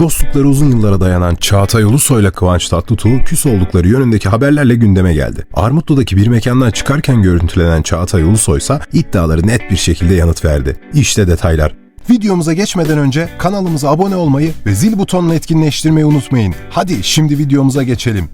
Dostlukları uzun yıllara dayanan Çağatay Ulusoy ile Kıvanç Tatlıtuğ küs oldukları yönündeki haberlerle gündeme geldi. Armutlu'daki bir mekandan çıkarken görüntülenen Çağatay Ulusoy ise iddiaları net bir şekilde yanıt verdi. İşte detaylar. Videomuza geçmeden önce kanalımıza abone olmayı ve zil butonunu etkinleştirmeyi unutmayın. Hadi şimdi videomuza geçelim.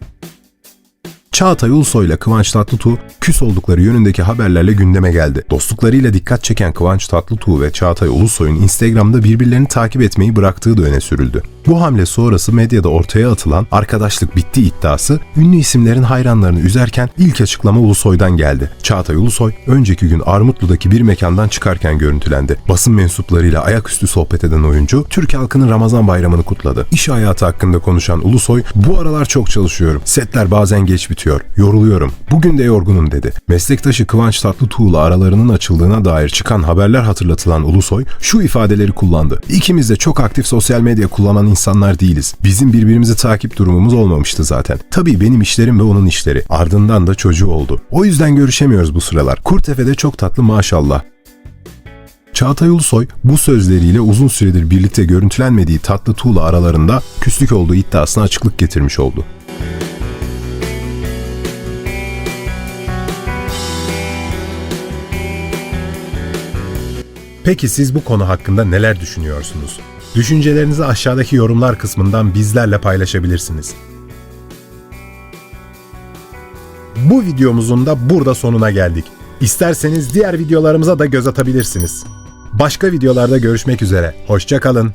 Çağatay Ulusoy ile Kıvanç Tatlıtuğ küs oldukları yönündeki haberlerle gündeme geldi. Dostluklarıyla dikkat çeken Kıvanç Tatlıtuğ ve Çağatay Ulusoy'un Instagram'da birbirlerini takip etmeyi bıraktığı da öne sürüldü. Bu hamle sonrası medyada ortaya atılan arkadaşlık bitti iddiası ünlü isimlerin hayranlarını üzerken ilk açıklama Ulusoy'dan geldi. Çağatay Ulusoy önceki gün Armutlu'daki bir mekandan çıkarken görüntülendi. Basın mensuplarıyla ayaküstü sohbet eden oyuncu Türk halkının Ramazan bayramını kutladı. İş hayatı hakkında konuşan Ulusoy bu aralar çok çalışıyorum. Setler bazen geç bitiyor. Yoruluyorum. Bugün de yorgunum dedi. Meslektaşı Kıvanç Tatlıtuğ'la aralarının açıldığına dair çıkan haberler hatırlatılan Ulusoy şu ifadeleri kullandı. İkimiz de çok aktif sosyal medya kullanan insanlar değiliz. Bizim birbirimizi takip durumumuz olmamıştı zaten. Tabii benim işlerim ve onun işleri. Ardından da çocuğu oldu. O yüzden görüşemiyoruz bu sıralar. Kurtefe'de çok tatlı maşallah. Çağatay Ulusoy bu sözleriyle uzun süredir birlikte görüntülenmediği Tatlı Tuğla aralarında küslük olduğu iddiasına açıklık getirmiş oldu. Peki siz bu konu hakkında neler düşünüyorsunuz? Düşüncelerinizi aşağıdaki yorumlar kısmından bizlerle paylaşabilirsiniz. Bu videomuzun da burada sonuna geldik. İsterseniz diğer videolarımıza da göz atabilirsiniz. Başka videolarda görüşmek üzere. Hoşçakalın.